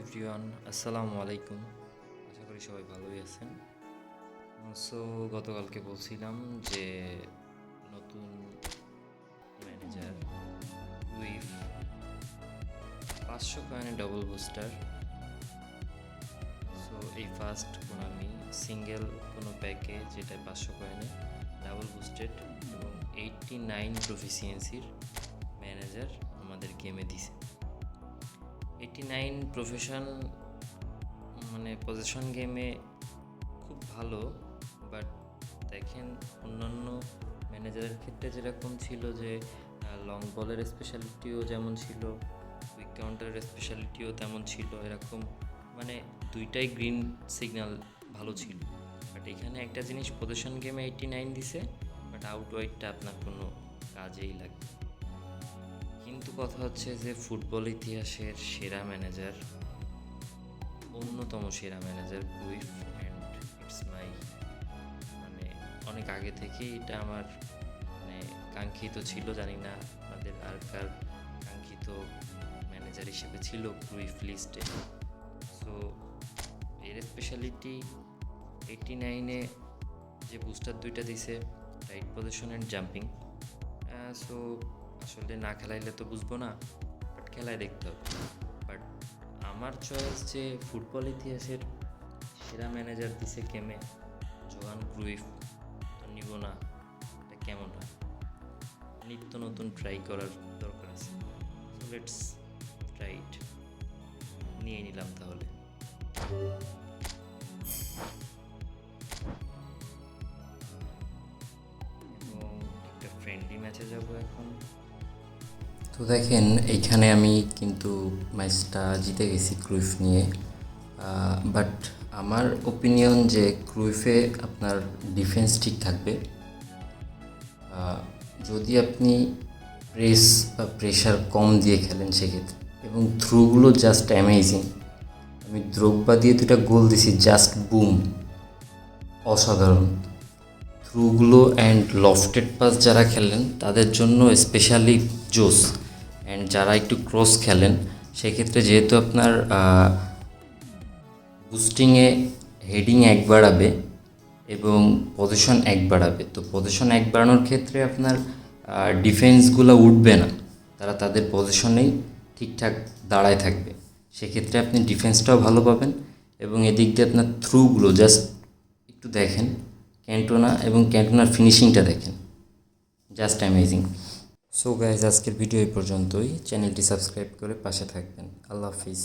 Everyone আসসালামু আলাইকুম। আশা করি সবাই ভালোই আছেন। সো গতকালকে বলছিলাম যে নতুন ম্যানেজার উইফ পাঁচশো কয়েনে ডবল বুস্টার সো এই ফার্স্ট কোনো আমি সিঙ্গেল কোনো প্যাকে যেটা পাঁচশো কয়েনে ডাবল বুস্টেড এবং এইটটি নাইন প্রফিসিয়েন্সির ম্যানেজার আমাদের গেমে দিছে। এইটি নাইন প্রফেশন মানে পজিশন গেমে খুব ভালো বাট দেখেন অন্যান্য ম্যানেজারের ক্ষেত্রে যেরকম ছিল যে লং বলের স্পেশালিটিও যেমন ছিল কুইক কাউন্টারের স্পেশালিটিও তেমন ছিল, এরকম মানে দুইটাই গ্রিন সিগন্যাল ভালো ছিল বাট এখানে একটা জিনিস পজিশন গেমে এইটি নাইন দিছে বাট আউট ওয়াইডটা আপনার কোনো কাজেই লাগবে। কিন্তু কথা হচ্ছে যে ফুটবল ইতিহাসের সেরা ম্যানেজার, অন্যতম সেরা manager Cruyff and it's my মানে অনেক আগে থেকেই এটা আমার মানে কাঙ্ক্ষিত ছিল, জানি না আপনাদের আর কার কাঙ্ক্ষিত ম্যানেজার হিসেবে ছিল ক্রুইফ লিস্টে সো এর স্পেশালিটি এইটি নাইনে যে বুস্টার দুইটা দিছে right position and jumping so আসলে না খেলাইলে তো বুঝব না বাট খেলায় দেখতে হবে। বাট আমার চয়েস যে ফুটবল ইতিহাসের সেরা ম্যানেজার দিছে কেমে? জোয়ান ক্রুইফ নিব না, এটা কেমন হয়? নিত্য নতুন ট্রাই করার দরকার আছে। লেটস ট্রাই ইট নিয়ে নিলাম তাহলে। একটা ফ্রেন্ডলি ম্যাচে যাব এখন। তো দেখেন এইখানে আমি কিন্তু ম্যাচটা জিতে গেছি ক্রুইফ নিয়ে। বাট আমার ওপিনিয়ন যে ক্রুইফে আপনার ডিফেন্স ঠিক থাকবে। যদি আপনি প্রেস বা প্রেশার কম দিয়ে খেলেন সেক্ষেত্রে, এবং থ্রুগুলো জাস্ট অ্যামেজিং আমি দ্রোগবা দিয়ে দুটা গোল দিছি জাস্ট বুম অসাধারণ। থ্রুগুলো অ্যান্ড লফটেড পাস যারা খেলেন তাদের জন্য স্পেশালি জোস অ্যান্ড যারা একটু ক্রস খেলেন, সেক্ষেত্রে যেহেতু আপনার বুস্টিংয়ে হেডিং এক বাড়াবে এবং পজিশন এক বাড়াবে, তো পজিশন এক বাড়ানোর ক্ষেত্রে আপনার ডিফেন্সগুলো উঠবে না। তারা তাদের পজিশনেই ঠিকঠাক দাঁড়ায় থাকবে। সেক্ষেত্রে আপনি ডিফেন্সটাও ভালো পাবেন এবং এদিক দিয়ে আপনার থ্রুগুলো জাস্ট একটু দেখেন, ক্যান্টোনা এবং ক্যান্টোনার ফিনিশিংটা দেখেন। জাস্ট অ্যামেজিং সো গাইজ আজকের ভিডিও এই পর্যন্তই। চ্যানেলটি সাবস্ক্রাইব করে পাশে থাকবেন। আল্লাহ হাফিজ।